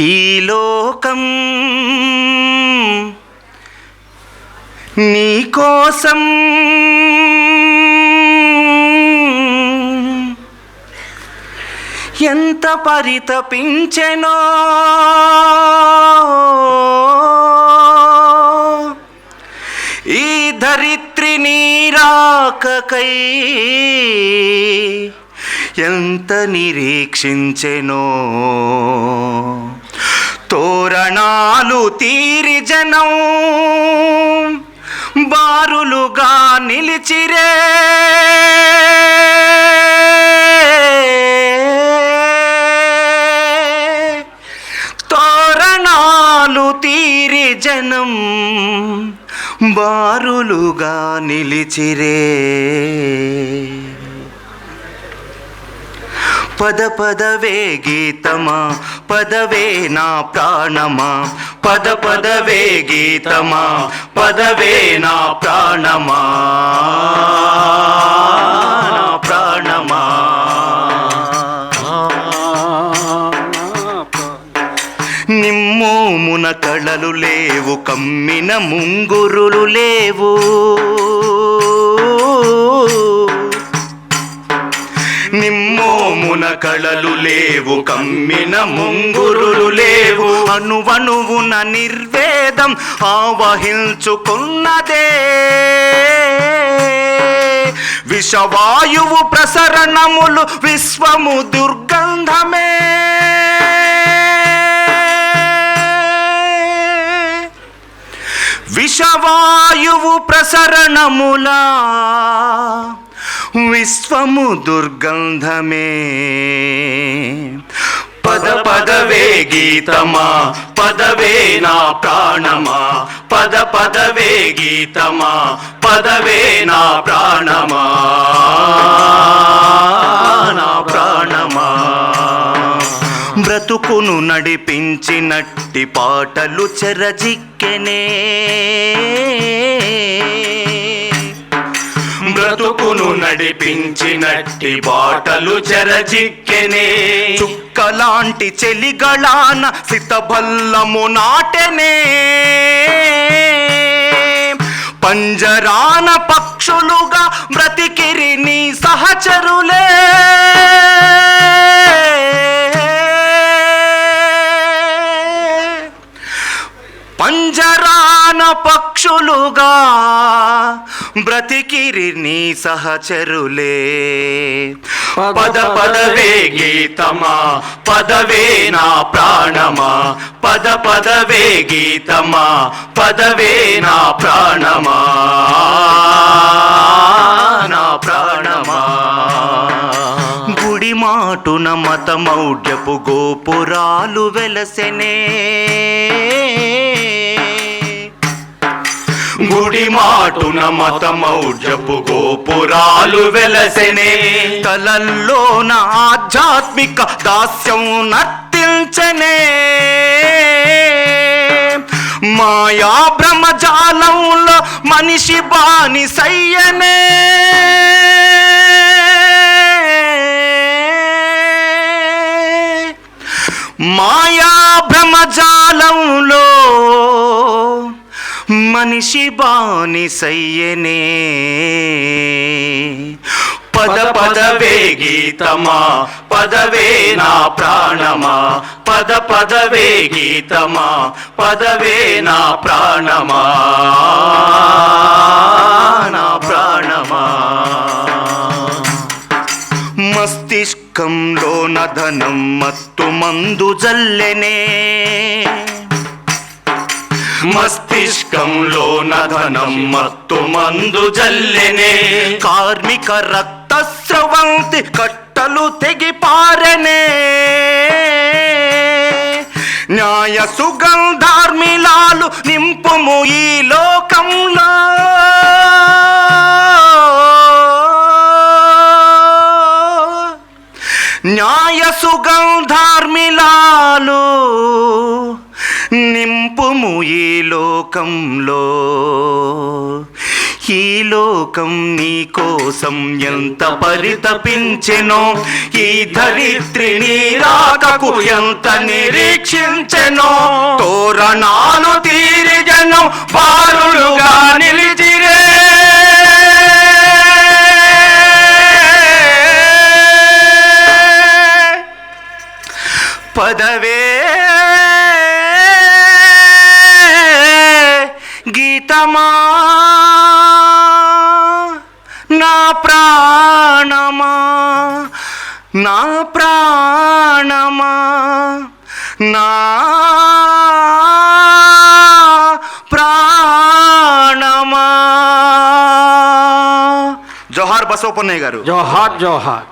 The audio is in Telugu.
ఈ లోకం నీకోసం ఎంత పరితపించెనో. ఈ ధరిత్రి నీరాకకై ఎంత నిరీక్షించెనో. తోరణాలు తీరి జనం బారులుగా నిలిచిరే. తోరణాలు తీరి జనం బారులుగా నిలిచిరే. పద పదవే గీతమా పదవే నా ప్రాణమా. పద పదవే గీతమా పదవే నా ప్రాణమా. నా ప్రాణమా. నిమ్మోమున కళలు లేవు కమ్మిన ముంగురులు లేవు. నిమ్మోమున కళలు లేవు కమ్మిన ముంగురులు లేవు. అణువణువున నిర్వేదం ఆవహించుకున్నదే. విషవాయువు ప్రసరణములు విశ్వము దుర్గంధమే. విషవాయువు ప్రసరణములా విశ్వము దుర్గంధమే. పద పదవే గీతమా పదవే నా ప్రాణమా. పద పదవే గీతమా పదవే నా ప్రాణమా. నా ప్రాణమా. బ్రతుకును నడిపించినట్టి పాటలు చెరజిక్కెనే. బ్రతుకును నడిపించినట్టి బాటలు చెరజిక్కెనే చుక్కలాంటి చెలిగళాన సితబల్లము నాటెనే. పంజరాన పక్షులుగా బ్రతికిరి నీ సహచరులే. పంజరాన పక్షులుగా బ్రతికిరి నీ సహచరులే. పద పదవే గీతమా పదవే నా ప్రాణమా. పద పదవే గీతమా పదవే నా ప్రాణమా. నా ప్రాణమా. గుడి మాటున మతమౌఢ్యపు గోపురాలు వెలసెనే. గుడి మాటున మతమౌఢ్యపు గోపురాలు వెలసెనే. తలల్లోన ఆధ్యాత్మిక దాస్యం నర్తించనే. మాయా భ్రమజాలంలో మనిషి బాని సయ్యనే. మాయా భ్రమజాలంలో మనిషి బాని సయ్యనే పద పదవే గీతమా పదవే నా ప్రాణమా. పద పదవే గీతమా పదవే నా ప్రాణమా. నా ప్రాణమా. మస్తిష్కంలో నధనం మత్తు మందు జల్లెనే. మస్తిష్కంలో నధనం మత్తు మందు జల్లెనే కార్మిక రక్తస్రవంతి కట్టలు తెగి పారనే న్యాయ సుగంధార్మిలాలు నింపుము ఈ లోకంలో న్యాయ సుగంధార్మిలాలు నింపుము ఈ లోకంలో. ఈ లోకం నీ కోసం ఎంత పరితపించెనో ఈ ధరిత్రి నీ రాకకు ఎంత నిరీక్షించెనో. తోరణాలు తీరి జనం బారులుగా నిలిచిరే. పదవే ప్రాణమా నా ప్రాణమా నా ప్రాణమా నా ప్రాణమా. జోహార్ బసోపన్నయ్య గారు. జోహార్ జోహార్.